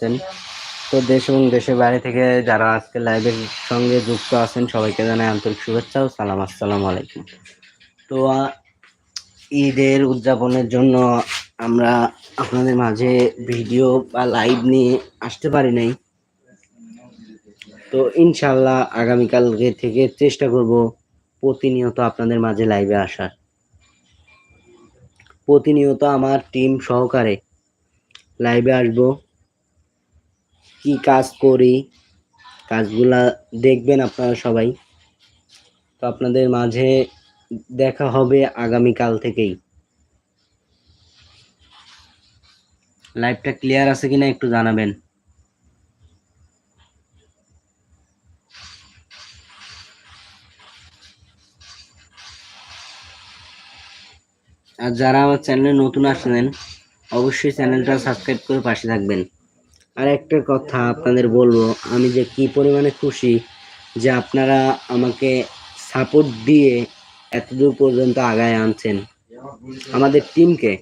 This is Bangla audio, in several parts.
আছেন। তো দেশ এবং দেশের বাইরে থেকে যারা আজকে লাইভের সঙ্গে যুক্ত আছেন, সবাইকে জানাই আন্তরিক শুভেচ্ছা ও সালাম। আসসালামু আলাইকুম। তো ঈদের উদযাপনের জন্য আমরা আপনাদের মাঝে ভিডিও বা লাইভ নিয়ে আসতে পারি নাই। তো ইনশাল্লাহ আগামীকালকে থেকে চেষ্টা করব প্রতিনিয়ত আপনাদের মাঝে লাইভে আসার। প্রতিনিয়ত আমার টিম সহকারে লাইভে আসব। কি কাজ করি, কাজগুলা দেখবেন আপনারা সবাই। তো আপনাদের মাঝে দেখা হবে আগামীকাল থেকেই। লাইভটা ক্লিয়ার আছে কিনা একটু জানাবেন। আর যারা আমার চ্যানেলে নতুন আসলেন, অবশ্যই চ্যানেলটা সাবস্ক্রাইব করে পাশে থাকবেন। আর একটা কথা আপনাদের বলব, আমি যে কি পরিমাণে খুশি যে আপনারা আমাকে সাপোর্ট দিয়ে এতদূর পর্যন্ত আগায় আনছেন। আমাদের টিমকে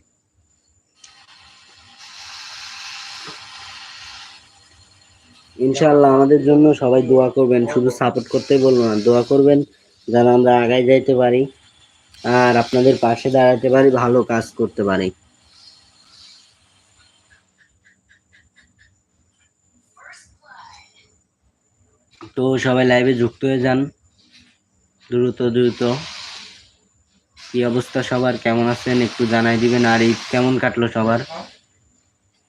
ইনশাল্লাহ আমাদের জন্য সবাই দোয়া করবেন, শুধু সাপোর্ট করতেই বলব না, দোয়া করবেন যেন আমরা আগায় যাইতে পারি, আর আপনাদের পাশে দাঁড়াতে পারি, ভালো কাজ করতে পারি। তো সবাই লাইভে যুক্ত হয়ে যান। দ্রুত দ্রুত। কি অবস্থা সবার? কেমন আছেন? একটু জানাই দিবেন। আর ঈদ কেমন কাটলো সবার?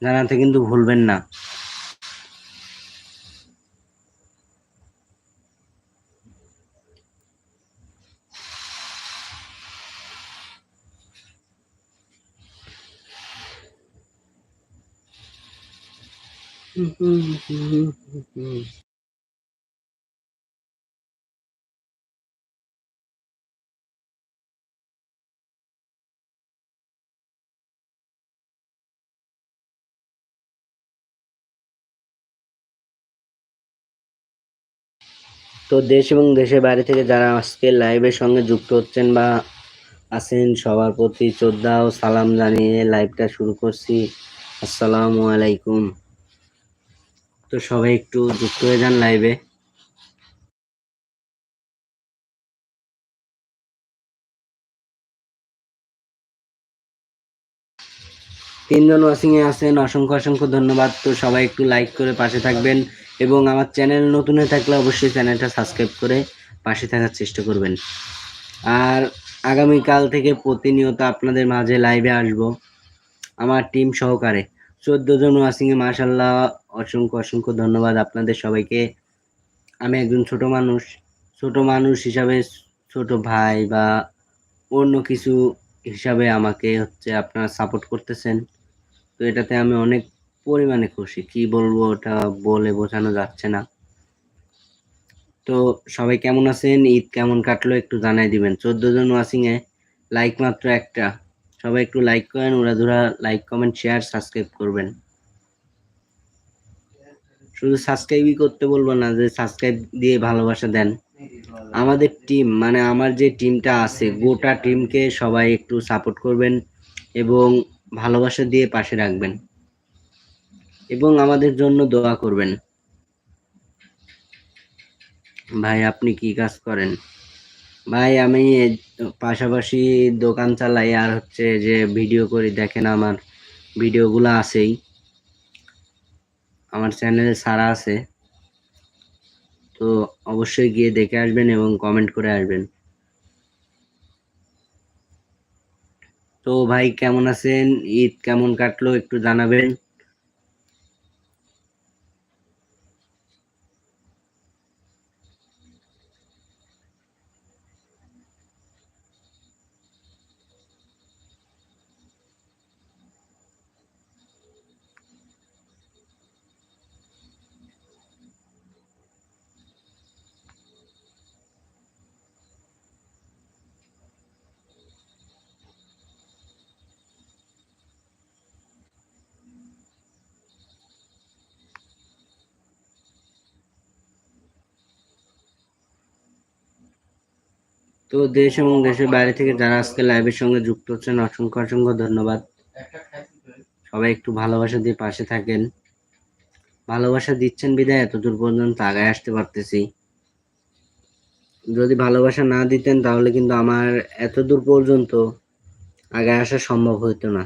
জানাতে কিন্তু ভুলবেন না। তো দেশ এবং দেশের বাইরে থেকে যারা আজকে লাইভের সঙ্গে যুক্ত হচ্ছেন বা আছেন, সবার প্রতি শ্রদ্ধা ও সালাম জানিয়ে লাইভটা শুরু করছি। আসসালামু আলাইকুম। তো সবাই একটু যুক্ত হয়ে যান লাইভে তিনজন ওয়াচিং এ আছেন, অসংখ্য অসংখ্য ধন্যবাদ। তো সবাই একটু লাইক করে পাশে থাকবেন এবং আমার চ্যানেল নতুন হয়ে থাকলে অবশ্যই চ্যানেলটা সাবস্ক্রাইব করে পাশে থাকার চেষ্টা করবেন। আর আগামীকাল থেকে প্রতিনিয়ত আপনাদের মাঝে লাইভে আসব আমার টিম সহকারে। চোদ্দ জন ওয়াচিং এ মাশাল্লাহ অসংখ্য অসংখ্য ধন্যবাদ আপনাদের সবাইকে। আমি একজন ছোট মানুষ। ছোট মানুষ হিসাবে ছোট ভাই বা অন্য কিছু হিসাবে আমাকে হচ্ছে আপনারা সাপোর্ট করতেছেন। তো এটাতে আমি অনেক পরিমাণে খুশি। কি বলব ওটা বলে বোঝানো যাচ্ছে না। তো সবাই কেমন আছেন? ঈদ কেমন কাটলো একটু জানাই দিবেন। চোদ্দ জন ওয়াচিং এ লাইক মাত্র একটা। সবাই একটু লাইক করেন উড়াধুরা লাইক কমেন্ট শেয়ার সাবস্ক্রাইব করবেন। শুধু সাবস্ক্রাইবই করতে বলব না, যে সাবস্ক্রাইব দিয়ে ভালোবাসা দেন। আমাদের টিম মানে আমার যে টিমটা আছে, গোটা টিমকে সবাই একটু সাপোর্ট করবেন এবং ভালোবাসা দিয়ে পাশে রাখবেন। এবং আমাদের জন্য দোয়া করবেন। ভাই, আপনি কি কাজ করেন? ভাই, আমি পাশাপাশি দোকান চালাই, আর হচ্ছে যে ভিডিও করি, দেখেন আমার ভিডিওগুলো আছেই। আমার চ্যানেলে সারা আছে। তো অবশ্যই গিয়ে দেখে আসবেন এবং কমেন্ট করে আসবেন। তো ভাই কেমন আছেন? ঈদ কেমন কাটলো একটু জানাবেন। তো দেশ এবং দেশের বাইরে থেকে যারা আজকে লাইভের সঙ্গে যুক্ত হচ্ছেন, অসংখ্য অসংখ্য ধন্যবাদ। সবাই একটু ভালোবাসা দিয়ে পাশে থাকেন। ভালোবাসা দিচ্ছেন বিদায় এতদূর পর্যন্ত আগায় আসতে পারতেছি। যদি ভালোবাসা না দিতেন, তাহলে কিন্তু আমার এতদূর পর্যন্ত আগায় আসা সম্ভব হতো না।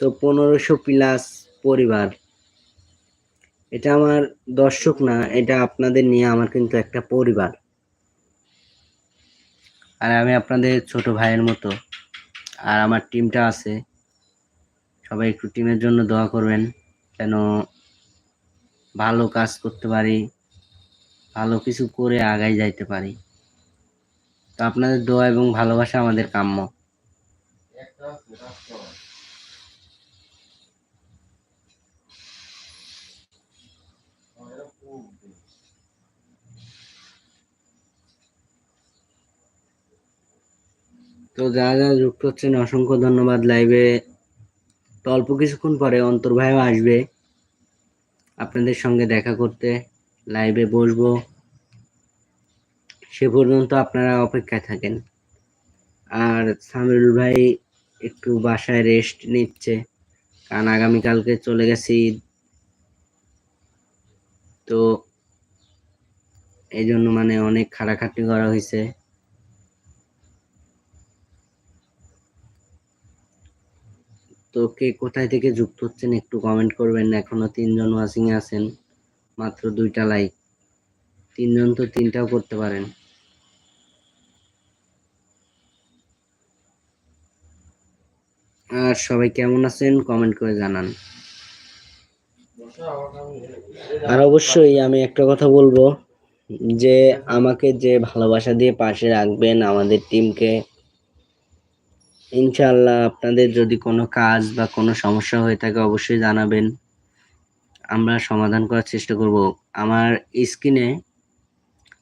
তো পনেরোশো প্লাস পরিবার, এটা আমার দর্শক না, এটা আপনাদের নিয়ে আমার কিন্তু একটা পরিবার। আর আমি আপনাদের ছোট ভাইয়ের মতো। আর আমার টিমটা আছে। সবাই একটু টিমের জন্য দোয়া করবেন, যেন ভালো কাজ করতে পারি, ভালো কিছু করে আগাই যাইতে পারি। তো আপনাদের দোয়া এবং ভালোবাসা আমাদের কাম্য। তো যারা যারা যুক্ত হচ্ছেন, অসংখ্য ধন্যবাদ লাইভে তো অল্প কিছুক্ষণ পরে অন্তর ভাইও আসবে আপনাদের সঙ্গে দেখা করতে। লাইভে বসবো। সে পর্যন্ত আপনারা অপেক্ষায় থাকেন। আর সামিরুল ভাই একটু বাসায় রেস্ট নিচ্ছে। কারণ আগামীকালকে চলে গেছি ঈদ। তো এই জন্য মানে অনেক খাটাখাটনি করা হয়েছে। তো কে কোথায় থেকে যুক্ত হচ্ছেন একটু কমেন্ট করবেন এখনও তিনজন ওয়াচিং এ আছেন, মাত্র দুইটা লাইক তিনজন তো তিনটাও করতে পারেন। আর সবাই কেমন আছেন কমেন্ট করে জানান। আর অবশ্যই আমি একটা কথা বলব, যে আমাকে যে ভালোবাসা দিয়ে পাশে রাখবেন আমাদের টিমকে ইনশাআল্লাহ আপনাদের যদি কোনো কাজ বা কোনো সমস্যা হয়ে থাকে অবশ্যই জানাবেন। আমরা সমাধান করার চেষ্টা করব। আমার স্ক্রিনে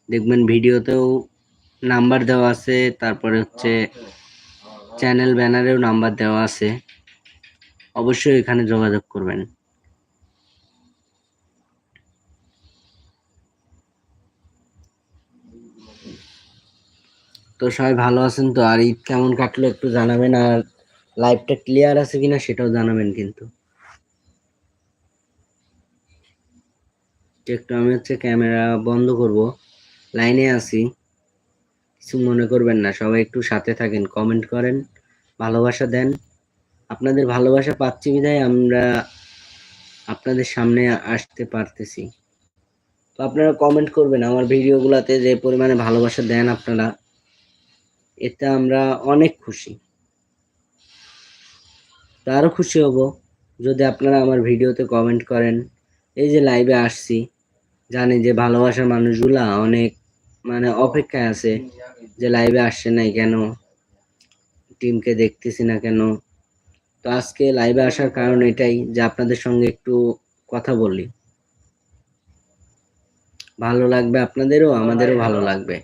দেখবেন ভিডিওতেও নাম্বার দেওয়া আছে, তারপরে হচ্ছে চ্যানেল ব্যানারেও নাম্বার দেওয়া আছে। অবশ্যই এখানে যোগাযোগ করবেন। তো সবাই ভালো আছেন তো? আর ঈদ কেমন কাটলো একটু জানাবেন, আর লাইভটা ক্লিয়ার আছে কিনা সেটাও জানাবেন কিন্তু। একটু আমি হচ্ছে ক্যামেরা বন্ধ করব লাইনে আছি। কিছু মনে করবেন না, সবাই একটু সাথে থাকেন কমেন্ট করেন, ভালোবাসা দেন। আপনাদের ভালোবাসা পাচ্ছি বিধায় আমরা আপনাদের সামনে আসতে পারতেছি। তো আপনারা কমেন্ট করবেন, আমার ভিডিওগুলোতে যে পরিমাণে ভালোবাসা দেন আপনারা। এতে আমরা অনেক খুশি। তো আরও খুশি হব যদি আপনারা আমার ভিডিওতে কমেন্ট করেন, এই যে লাইভে আসছি, জানি যে ভালোবাসার মানুষগুলা অনেক মানে অপেক্ষায় আছে যে লাইভে আসছে নাই কেন টিমকে দেখতেছি না কেন। তো আজকে লাইভে আসার কারণ এটাই যে আপনাদের সঙ্গে একটু কথা বলি। ভালো লাগবে আপনাদেরও, আমাদেরও ভালো লাগবে।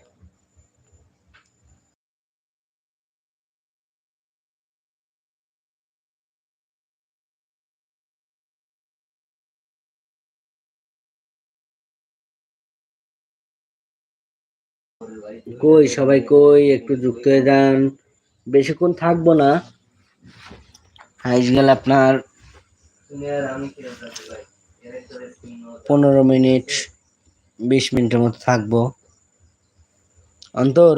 কই, সবাই কই, একটু যুক্ত হয়ে যান। বেশিক্ষণ থাকব না। হাইস গেল আপনার পনেরো মিনিট, বিশ মিনিটের মতো থাকব। অন্তর?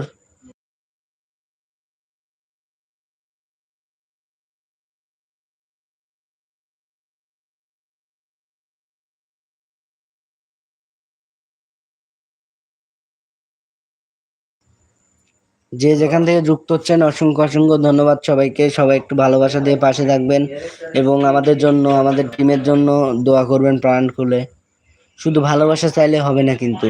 যে যেখান থেকে যুক্ত হচ্ছেন, অসংখ্য অসংখ্য ধন্যবাদ সবাইকে। সবাই একটু ভালোবাসা দিয়ে পাশে থাকবেন এবং আমাদের জন্য, আমাদের টিমের জন্য দোয়া করবেন প্রাণ খুলে। শুধু ভালোবাসা চাইলে হবে না কিন্তু,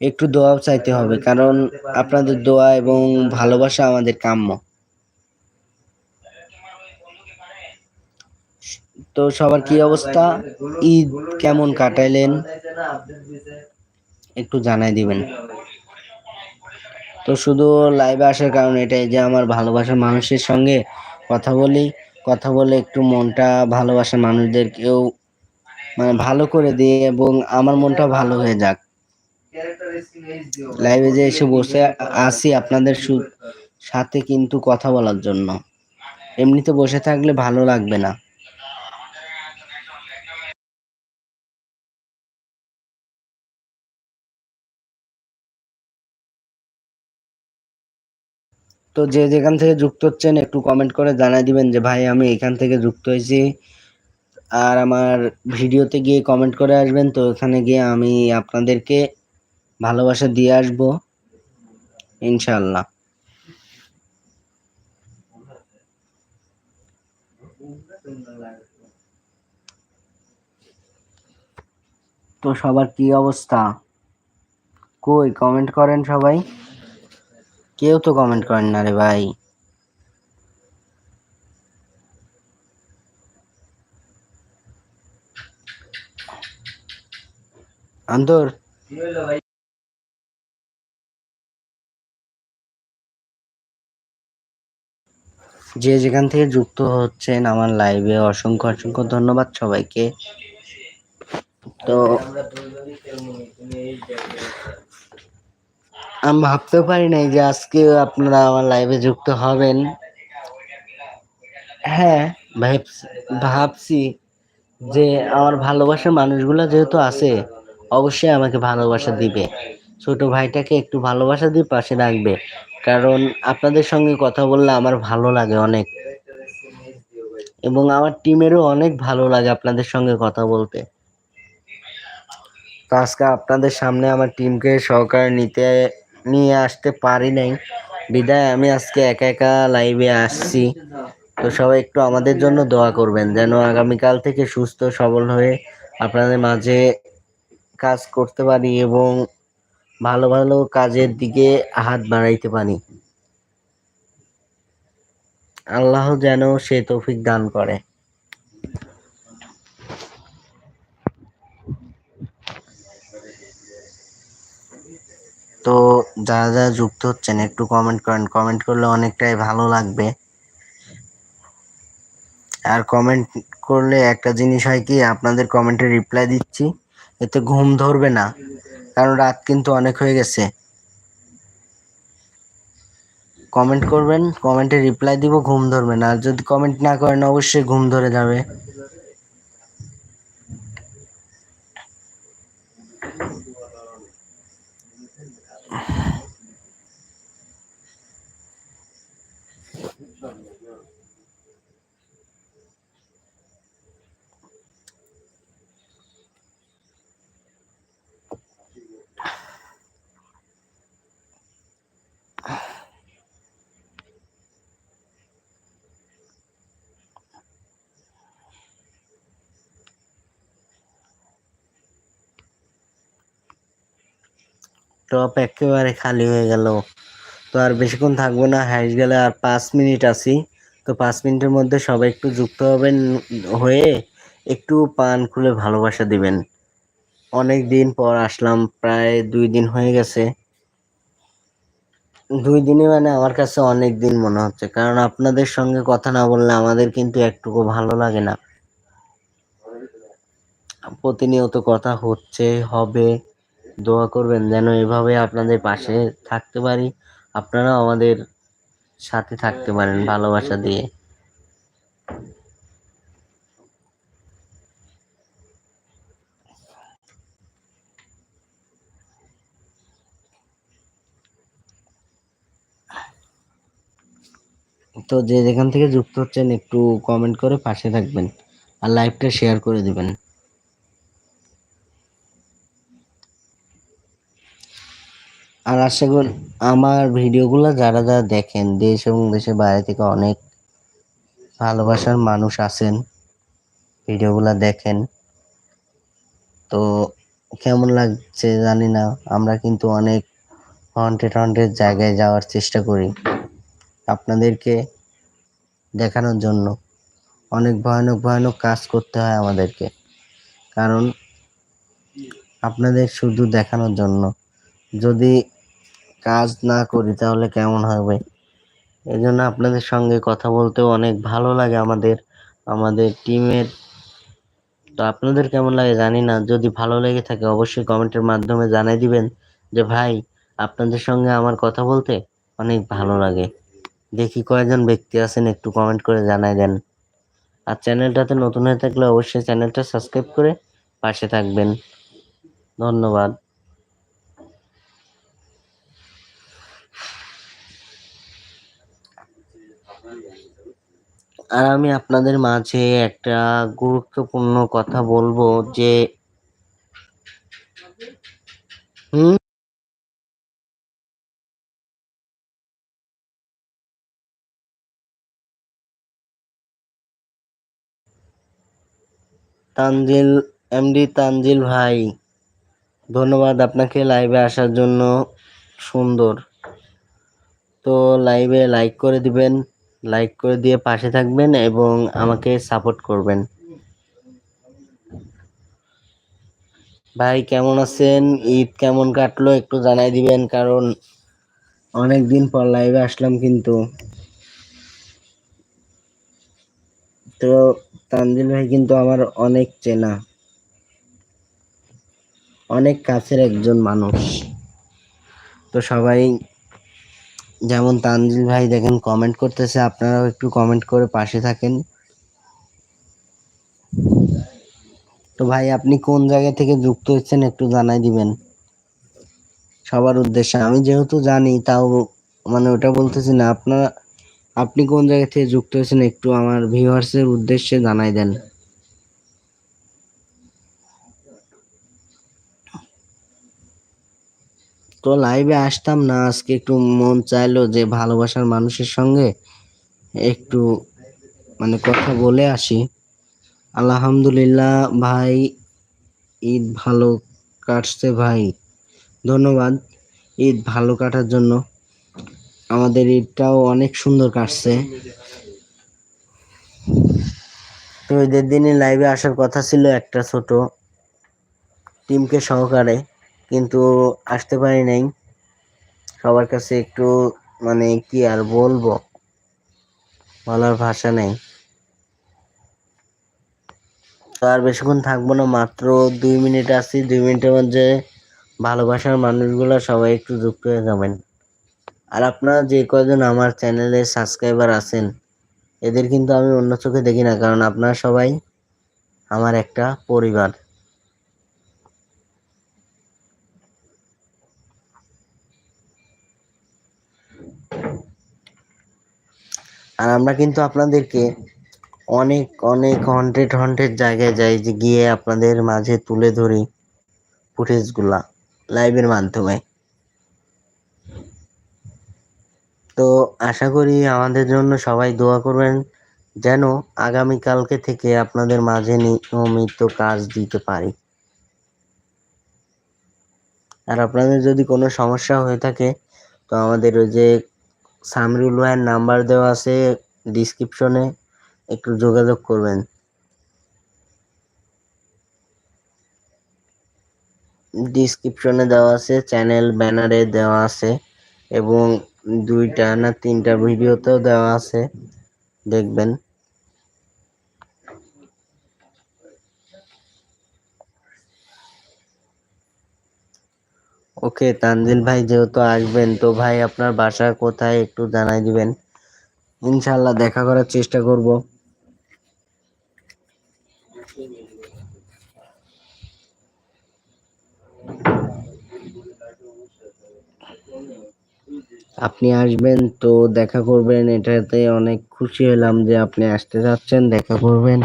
একটু দোয়াও চাইতে হবে, কারণ আপনাদের দোয়া এবং ভালোবাসা আমাদের কাম্য। তো সবার কি অবস্থা? ঈদ কেমন কাটাইলেন? একটু জানাই দিবেন। তো শুধু লাইভে আসার কারণ এটাই যে আমার ভালোবাসার মানুষের সঙ্গে কথা বলি, কথা বলে একটু মনটা ভালোবাসার মানুষদেরকেও মানে ভালো করে দিয়ে এবং আমার মনটা ভালো হয়ে যাক। লাইভে যে এসে বসে আসি আপনাদের সাথে কিন্তু কথা বলার জন্য। এমনিতে বসে থাকলে ভালো লাগবে না। তো যে যেখান থেকে যুক্ত হচ্ছেন একটু কমেন্ট করে জানাই দিবেন যে, ভাই, আমি এখান থেকে যুক্ত হয়েছি আর আমার ভিডিওতে গিয়ে কমেন্ট করে আসবেন। তো ওখানে গিয়ে আমি আপনাদেরকে ভালোবাসা দিয়ে আসব ইনশাল্লাহ তো সবার কি অবস্থা? কই কমেন্ট করেন সবাই। কেউ তো কমেন্ট করেন না রে ভাই। আন্তর যে যেখান থেকে যুক্ত হচ্ছেন আমার লাইভে অসংখ্য অসংখ্য ধন্যবাদ সবাইকে। তো আমি ভাবতেও পারি নাই যে আজকে আপনারা আমার লাইভে যুক্ত হবেন। হ্যাঁ ভাবছি যে আমার ভালোবাসার মানুষগুলো যেহেতু আছে, অবশ্যই আমাকে ভালোবাসা দিবে। ছোট ভাইটাকে একটু ভালোবাসা দিয়ে পাশে রাখবে। কারণ আপনাদের সঙ্গে কথা বললে আমার ভালো লাগে অনেক। এবং আমার টিমেরও অনেক ভালো লাগে আপনাদের সঙ্গে কথা বলতে। তো আজকে আপনাদের সামনে আমার টিমকে সহকারে নিতে নিয়ে আসতে পারি নাই। বিদায়, আমি আজকে একা একা লাইভে আসছি। তো সবাই একটু আমাদের জন্য দোয়া করবেন, যেন আগামীকাল থেকে সুস্থ, সবল হয়ে আপনাদের মাঝে কাজ করতে পারি এবং ভালো ভালো কাজের দিকে হাত বাড়াইতে পারি। আল্লাহ যেন সে তৌফিক দান করে। তো যারা যারা যুক্ত হচ্ছেন, একটু কমেন্ট করেন। কমেন্ট করলে অনেকটাই ভালো লাগবে। আর কমেন্ট করলে একটা জিনিস হয় কি, আপনাদের কমেন্টে রিপ্লাই দিচ্ছি, এতে ঘুম ধরবে না। কারণ রাত কিন্তু অনেক হয়ে গেছে। কমেন্ট করবেন কমেন্টে রিপ্লাই দিব, ঘুম ধরবে না। আর যদি কমেন্ট না করেন, অবশ্যই ঘুম ধরে যাবে। টপ একেবারে খালি হয়ে গেল। তো আর বেশিক্ষণ থাকব না হ্যাশ গেলে আর পাঁচ মিনিট আছি। তো পাঁচ মিনিটের মধ্যে সবাই একটু যুক্ত হবেন, হয়ে একটু পান খুলে ভালোবাসা দিবেন। অনেক দিন পর আসলাম, প্রায় দুই দিন হয়ে গেছে। দুই দিনে মানে আমার কাছে অনেক দিন মনে হচ্ছে, কারণ আপনাদের সঙ্গে কথা না বললে আমাদের কিন্তু একটুকু ভালো লাগে না। প্রতিনিয়ত কথা হচ্ছে, হবে। দোয়া করবেন যেন এভাবে আপনাদের পাশে থাকতে পারি। আপনারাও আমাদের সাথে থাকতে পারেন ভালোবাসা দিয়ে। তো যে যেখান থেকে যুক্ত হচ্ছেন একটু কমেন্ট করে পাশে থাকবেন আর লাইভটা শেয়ার করে দিবেন। আর আশা করি আমার ভিডিওগুলো যারা যারা দেখেন, দেশ এবং দেশের বাইরে থেকে অনেক ভালোবাসার মানুষ আছেন, ভিডিওগুলো দেখেন। তো কেমন লাগছে জানি না, আমরা কিন্তু অনেক হন্টেড হন্টেড জায়গায় যাওয়ার চেষ্টা করি আপনাদেরকে দেখানোর জন্য। অনেক ভয়ানক ভয়ানক কাজ করতে হয় আমাদেরকে, কারণ আপনাদের শুধু দেখানোর জন্য। যদি কাজ না করি, তাহলে কেমন হবে এই জন্য আপনাদের সঙ্গে কথা বলতেও অনেক ভালো লাগে আমাদের আমাদের টিমের তো আপনাদের কেমন লাগে জানি না, যদি ভালো লেগে থাকে অবশ্যই কমেন্টের মাধ্যমে জানাই দিবেন যে, ভাই, আপনাদের সঙ্গে আমার কথা বলতে অনেক ভালো লাগে। দেখি কয়েকজন ব্যক্তি আছেন, একটু কমেন্ট করে জানাই দেন। আর চ্যানেলটাতে নতুন হয়ে থাকলে অবশ্যই চ্যানেলটা সাবস্ক্রাইব করে পাশে থাকবেন। ধন্যবাদ। আর আমি আপনাদের মাঝে একটা গুরুত্বপূর্ণ কথা বলব যে, হুম? তানজিল, এমডি তানজিল ভাই, ধন্যবাদ আপনাকে লাইভে আসার জন্য সুন্দর। তো লাইভে লাইক করে দিবেন। লাইক করে দিয়ে পাশে থাকবেন এবং আমাকে সাপোর্ট করবেন। ভাই, কেমন আছেন? ঈদ কেমন কাটলো একটু জানাই দিবেন, কারণ অনেক দিন পর লাইভে আসলাম কিন্তু। তো তানজিল ভাই কিন্তু আমার অনেক চেনা। অনেক কাছের একজন মানুষ। তো সবাই যেমন তানজিল ভাই দেখেন কমেন্ট করতেছে, আপনারাও একটু কমেন্ট করে পাশে থাকেন। তো ভাই, আপনি কোন জায়গা থেকে যুক্ত হচ্ছেন একটু জানাই দিবেন। সবার উদ্দেশ্যে। আমি যেহেতু জানি, তাও মানে ওটা বলতেছি না, আপনারা, আপনি কোন জায়গা থেকে যুক্ত হয়েছেন একটু আমার ভিউয়ার্সের উদ্দেশ্যে জানাই দেন। তো লাইভে আসতাম না, আজকে একটু মন চাইলো যে ভালোবাসার মানুষের সঙ্গে একটু মানে কথা বলে আসি। আলহামদুলিল্লাহ ভাই, ঈদ ভালো কাটছে ভাই। ধন্যবাদ, ঈদ ভালো কাটার জন্য। আমাদের ঈদটাও অনেক সুন্দর কাটছে। তো ঈদের দিনে লাইভে আসার কথা ছিল একটা ছোট টিমকে সহকারে। কিন্তু আসতে পারি নাই। সবার কাছে একটু মানে কি আর বলব? বলার ভাষা নেই। আর বেশিক্ষণ থাকব না, মাত্র দুই মিনিট আছি। দুই মিনিটের মধ্যে ভালোবাসার মানুষগুলো সবাই একটু যুক্ত হয়ে যাবেন। আর আপনারা যে কয়জন আমার চ্যানেলে সাবস্ক্রাইবার আছেন, এদের কিন্তু আমি অন্য চোখে দেখি না, কারণ আপনারা সবাই আমার একটা পরিবার। আর আমরা কিন্তু আপনাদেরকে অনেক অনেক হন্টেড হন্টেড জায়গায় যাই যে গিয়ে আপনাদের মাঝে তুলে ধরি ফুটেজগুলা লাইভের মাধ্যমে। তো আশা করি আমাদের জন্য সবাই দোয়া করবেন যেন আগামীকালকে থেকে আপনাদের মাঝে নিয়মিত কাজ দিতে পারি। আর আপনাদের যদি কোনো সমস্যা হয়ে থাকে, তো আমাদের ওই যে সামরুল ভাইয়ের নাম্বার দেওয়া আছে ডিসক্রিপশনে একটু যোগাযোগ করবেন। ডিসক্রিপশনে দেওয়া আছে চ্যানেল ব্যানারে দেওয়া আছে এবং দুইটা না তিনটা ভিডিওতেও দেওয়া আছে। দেখবেন। ওকে তানজিল ভাই যেহেতু আসবেন, তো ভাই আপনার বাসা কোথায় একটু জানাই দিবেন। ইনশাল্লাহ দেখা করার চেষ্টা করব। আপনি আসবেন তো দেখা করবেন, এটাতে অনেক খুশি হলাম যে আপনি আসতে যাচ্ছেন, দেখা করবেন।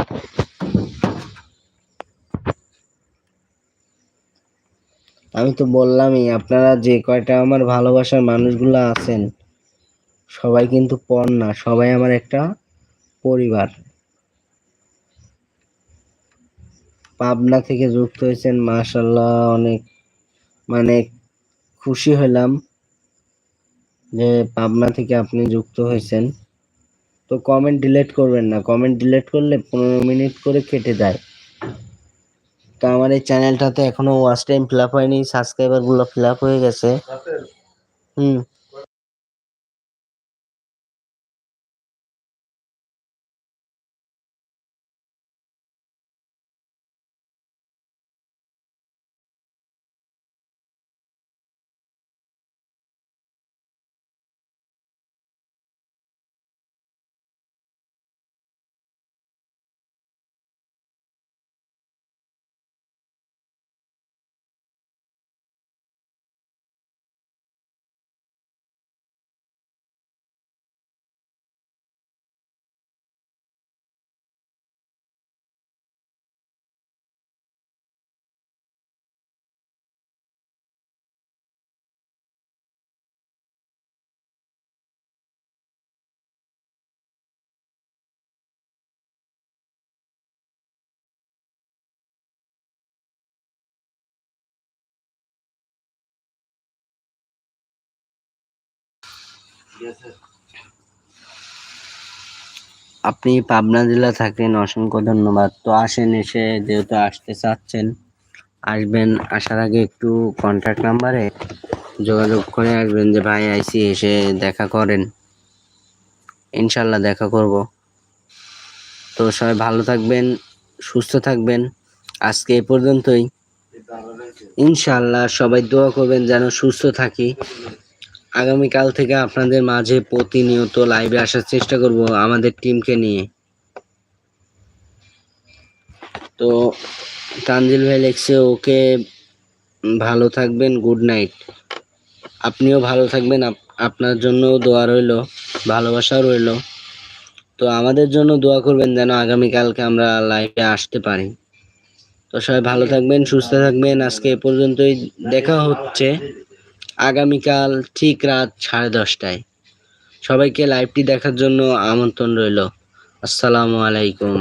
আমি তো বললামই, আপনারা যে কয়টা আমার ভালোবাসার মানুষগুলো আছেন, সবাই কিন্তু পর না, সবাই আমার একটা পরিবার। পাবনা থেকে যুক্ত হয়েছেন মাশাল্লাহ অনেক মানে খুশি হলাম যে পাবনা থেকে আপনি যুক্ত হয়েছেন। তো কমেন্ট ডিলেট করবেন না কমেন্ট ডিলেট করলে পনেরো মিনিট করে কেটে যায়। তো আমার এই চ্যানেলটাতে এখনও ওয়াচ টাইম ফিল আপ হয়নি সাবস্ক্রাইবারগুলো ফিল আপ হয়ে গেছে। হুম। আপনি পাবনা জেলা থাকেন, অসংখ্য ধন্যবাদ। তো আসেন এসে, যেহেতু আসতে চাচ্ছেন, আসবেন, আসার আগে একটু কন্ট্যাক্ট নাম্বারে যোগাযোগ করে আসবেন যে, ভাই আইসি এসে দেখা করেন। ইনশাল্লাহ দেখা করব। তো সবাই ভালো থাকবেন, সুস্থ থাকবেন। আজকে এ পর্যন্তই। ইনশাল্লাহ সবাই দোয়া করবেন যেন সুস্থ থাকি। আগামীকাল থেকে আপনাদের মাঝে প্রতিনিয়ত লাইভে আসার চেষ্টা করব আমাদের টিমকে নিয়ে। তো তানজিল ভাই লেখছে, ওকে ভালো থাকবেন গুড নাইট আপনিও ভালো থাকবেন, আপ- আপনার জন্য দোয়া রইল, ভালোবাসাও রইল। তো আমাদের জন্য দোয়া করবেন যেন আগামীকালকে আমরা লাইভে আসতে পারি। তো সবাই ভালো থাকবেন, সুস্থ থাকবেন। আজকে এ পর্যন্তই, দেখা হচ্ছে। আগামীকাল ঠিক রাত সাড়ে দশটায়। সবাইকে লাইভটি দেখার জন্য আমন্ত্রণ রইল। আসসালামু আলাইকুম।